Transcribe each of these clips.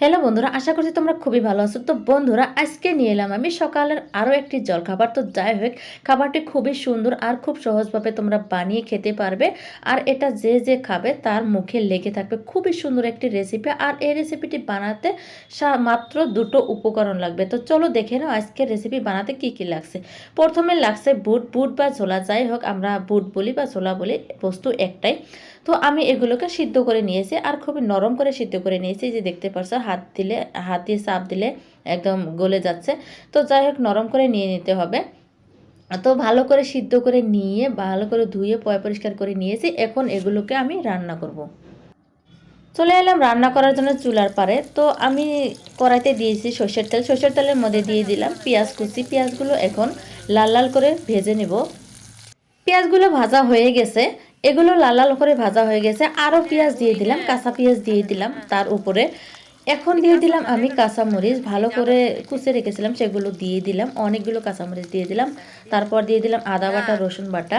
Hello বন্ধুরা, আশা করছি তোমরা খুবই ভালো আছো। তো বন্ধুরা, আজকে নিয়ে এলাম আমি সকালের আরও একটি জল খাবার তো যাই হোক, খাবারটি খুবই সুন্দর আর খুব সহজভাবে তোমরা বানিয়ে খেতে পারবে। আর এটা যে যে খাবে তার মুখে লেগে থাকবে। খুবই সুন্দর একটি রেসিপি আর এই রেসিপিটি বানাতে মাত্র দুটো উপকরণ লাগবে। তো চলো দেখে নাও আজকে রেসিপি বানাতে কি কি লাগছে। প্রথমে লাগছে বুট বুট বা ছোলা। যাই হোক, আমরা বুট বলি বা ছোলা বলি, বস্তু একটাই। তো আমি এগুলোকে সিদ্ধ করে নিয়েছি আর খুবই নরম করে সিদ্ধ করে নিয়েছি যে দেখতে পারছ, হাত দিলে, হাত দিয়ে চাপ দিলে একদম গলে যাচ্ছে। তো যাই হোক, নরম করে নিয়ে নিতে হবে। তো ভালো করে সিদ্ধ করে নিয়ে, ভালো করে ধুয়ে, পয় পরিষ্কার করে নিয়েছি। এখন এগুলোকে আমি রান্না করব। চলে এলাম রান্না করার জন্য চুলার পারে। তো আমি কড়াইতে দিয়েছি সর্ষের তেল। সর্ষের তেলের মধ্যে দিয়ে দিলাম পেঁয়াজ কুচি। পেঁয়াজগুলো এখন লাল লাল করে ভেজে নেব। পেঁয়াজগুলো ভাজা হয়ে গেছে। এগুলো লাল লাল করে ভাজা হয়ে গেছে। আরও পেঁয়াজ দিয়ে দিলাম, কাঁচা পেঁয়াজ দিয়ে দিলাম তার উপরে। এখন দিয়ে দিলাম আমি কাঁচামরিচ, ভালো করে কুচে রেখেছিলাম, সেগুলো দিয়ে দিলাম, অনেকগুলো কাঁচামরিচ দিয়ে দিলাম। তারপর দিয়ে দিলাম আদা বাটা, রসুন বাটা।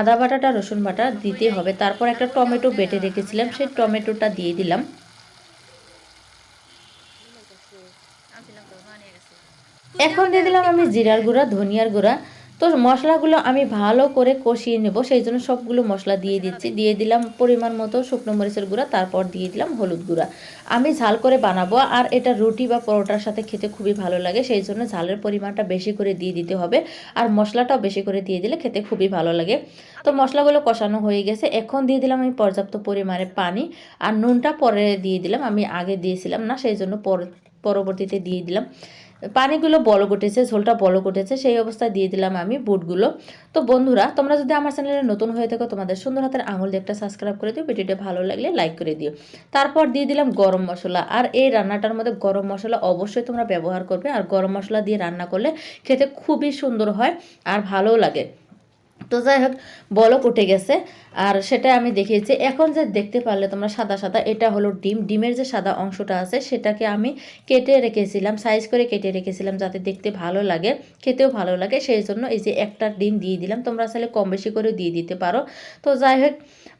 আদা বাটাটা, রসুন বাটা দিতে হবে। তারপর একটা টমেটো বেটে রেখেছিলাম, সেই টমেটোটা দিয়ে দিলাম। এখন দিয়ে দিলাম আমি জিরার গুঁড়া, ধনিয়ার গুঁড়া তো মশলাগুলো আমি ভালো করে কষিয়ে নেব, সেই জন্য সবগুলো মশলা দিয়ে দিচ্ছি। দিয়ে দিলাম পরিমাণ মতো শুকনো মরিচের গুঁড়া, তারপর দিয়ে দিলাম হলুদ গুঁড়া। আমি ঝাল করে বানাবো, আর এটা রুটি বা পরোটার সাথে খেতে খুবই ভালো লাগে, সেই জন্য ঝালের পরিমাণটা বেশি করে দিয়ে দিতে হবে, আর মশলাটাও বেশি করে দিয়ে দিলে খেতে খুবই ভালো লাগে। তো মশলাগুলো কষানো হয়ে গেছে, এখন দিয়ে দিলাম আমি পর্যাপ্ত পরিমাণে পানি, আর নুনটা পরে দিয়ে দিলাম, আমি আগে দিয়েছিলাম না, সেই জন্য পর- পরবর্তীতে দিয়ে দিলাম। পানিগুলো বলক উঠেছে, ঝোলটা বলক উঠেছে, সেই অবস্থায় দিয়ে দিলাম আমি বুটগুলো। তো বন্ধুরা, তোমরা যদি আমার চ্যানেলে নতুন হয়ে থাকো, তোমাদের সুন্দর হাতের আঙুল দিয়ে একটা সাবস্ক্রাইব করে দিও, ভিডিওটা ভালো লাগলে লাইক করে দিও। তারপর দিয়ে দিলাম গরম মশলা, আর এই রান্নাটার মধ্যে গরম মশলা অবশ্যই তোমরা ব্যবহার করবে, আর গরম মশলা দিয়ে রান্না করলে খেতে খুবই সুন্দর হয় আর ভালোও লাগে। তো যাই হোক, বলক উঠে গেছে। আর সেটা আমি দেখিয়েছি। এখন যে দেখতে পারলে তোমরা সাদা সাদা, এটা হলো ডিম। ডিমের যে সাদা অংশটা আছে, সেটাকে আমি কেটে রেখেছিলাম সাইজ করে কেটে রেখেছিলাম যাতে দেখতে ভালো লাগে, খেতেও ভালো লাগে। সেই জন্য এই যে একটা ডিম দিয়ে দিলাম। তোমরা আসলে কম বেশি করে দিয়ে দিতে পারো। তো যাই হোক,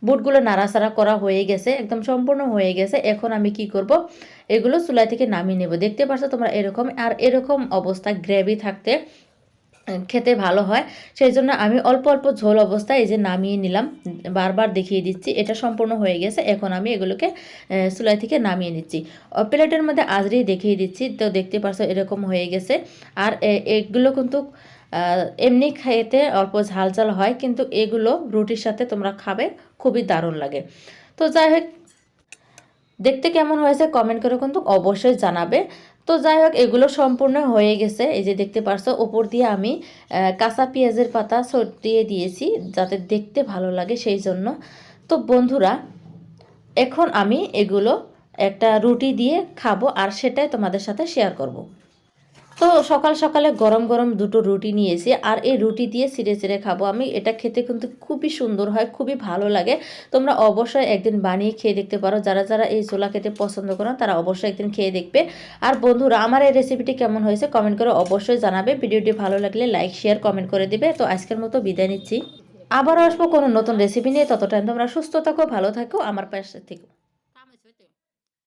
বুটগুলো নাড়াচাড়া করা হয়ে গেছে, একদম সম্পূর্ণ হয়ে গেছে। এখন আমি কি করব? এগুলো চুলাই থেকে নামিয়ে নেব। দেখতে পাচ্ছ তোমরা এরকম। আর এরকম অবস্থা গ্রেভি থাকতে খেতে ভালো হয় সেই জন্য আমি অল্প অল্প ঝোল অবস্থায় এই যে নামিয়ে নিলাম, বারবার দেখিয়ে দিচ্ছি, এটা সম্পূর্ণ হয়ে গেছে, এখন আমি এগুলোকে চুলাই থেকে নামিয়ে নিচ্ছি। প্লেটের মধ্যে আজরেই দেখিয়ে দিচ্ছি, তো দেখতে পাচ্ছ এরকম হয়ে গেছে, আর এগুলো কিন্তু এমনি খেতে অল্প ঝাল ঝাল হয়, কিন্তু এগুলো রুটির সাথে তোমরা খাবে, খুবই দারুণ লাগে। তো যাই হোক, দেখতে কেমন হয়েছে কমেন্ট করে কিন্তু অবশ্যই জানাবে তো যাই হোক, এগুলো সম্পূর্ণ হয়ে গেছে এই যে দেখতে পারছ, ওপর দিয়ে আমি কাঁচা পেঁয়াজের পাতা ছড়িয়ে দিয়েছি যাতে দেখতে ভালো লাগে সেই জন্য তো বন্ধুরা, এখন আমি এগুলো একটা রুটি দিয়ে খাব আর সেটাই তোমাদের সাথে শেয়ার করব। তো সকাল সকালে গরম গরম দুটো রুটি নিয়েছি, আর এই রুটি দিয়ে ছিঁড়ে ছিঁড়ে খাব আমি। এটা খেতে কিন্তু খুবই সুন্দর হয়, খুবই ভালো লাগে। তোমরা অবশ্যই একদিন বানিয়ে খেয়ে দেখতে পারো। যারা যারা এই ছোলা খেতে পছন্দ করো, তারা অবশ্যই একদিন খেয়ে দেখবে। আর বন্ধুরা, আমার এই রেসিপিটি কেমন হয়েছে কমেন্ট করে অবশ্যই জানাবে। ভিডিওটি ভালো লাগলে লাইক শেয়ার কমেন্ট করে দিবে। তো আজকের মতো বিদায় নিচ্ছি। আবারও আসব কোনো নতুন রেসিপি নিয়ে। তত টাইম তোমরা সুস্থ থাকো, ভালো থাকো। আমার পাশে থেকো।